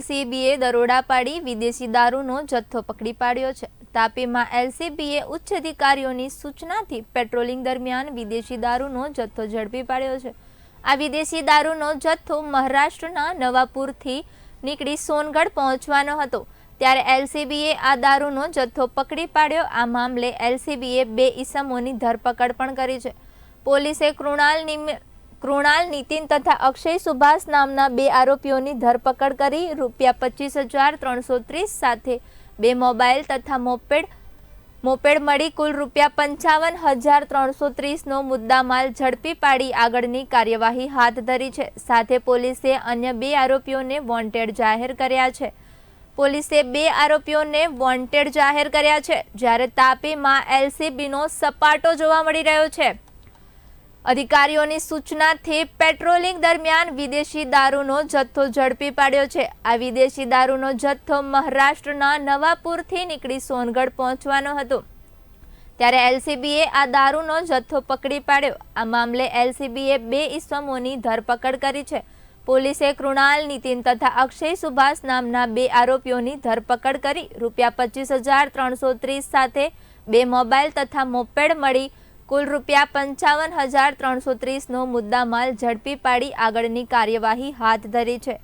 એલસીબીએ દરોડા પાડી વિદેશી દારૂનો જથ્થો પકડી પાડ્યો છે. તાપીમાં એલસીબીએ ઉચ્ચ અધિકારીઓની સૂચનાથી પેટ્રોલિંગ દરમિયાન વિદેશી દારૂનો જથ્થો ઝડપી પાડ્યો છે. આ વિદેશી દારૂનો જથ્થો મહારાષ્ટ્રના નવાપુરથી નીકળી સોનગઢ પહોંચવાનો હતો. ત્યારે એલસીબીએ આ દારૂનો જથ્થો પકડી પાડ્યો. આ મામલે એલસીબીએ બે ઈસમોની ધરપકડ પણ કરી છે. પોલીસે કૃણાલ કૃણાલ, નીતિન તથા અક્ષય સુભાષ નામના બે આરોપીઓની ધરપકડ કરી રૂપિયા પચીસ હજાર ત્રણસો ત્રીસ સાથે બે મોબાઈલ તથા મોપેડ મોપેડ મળી કુલ રૂપિયા પંચાવન હજાર ત્રણસો ત્રીસનો મુદ્દામાલ ઝડપી પાડી આગળની કાર્યવાહી હાથ ધરી છે. સાથે પોલીસે અન્ય બે આરોપીઓને વોન્ટેડ જાહેર કર્યા છે. પોલીસે બે આરોપીઓને વોન્ટેડ જાહેર કર્યા છે. જ્યારે તાપીમાં એલસીબીનો સપાટો જોવા મળી રહ્યો છે. અધિકારીઓની સૂચનાથી પેટ્રોલિંગ દરમિયાન વિદેશી દારૂનો જથ્થો ઝડપી પાડ્યો છે. આ વિદેશી દારૂનો જથ્થો મહારાષ્ટ્રના નવાપુરથી નીકળી સોનગઢ પહોંચવાનો હતો. ત્યારે એલસીબીએ આ દારૂનો જથ્થો પકડી પાડ્યો. આ મામલે એલસીબીએ બે ઇસમોની ધરપકડ કરી છે. પોલીસે કૃણાલ, નીતિન તથા અક્ષય સુભાષ નામના બે આરોપીઓની ધરપકડ કરી. રૂપિયા પચીસ હજાર ત્રણસો ત્રીસ સાથે બે મોબાઈલ તથા મોપેડ મળી કુલ રૂપિયા પંચાવન હજાર ત્રણસો ત્રીસનો મુદ્દામાલ ઝડપી પાડી આગળની કાર્યવાહી હાથ ધરી છે.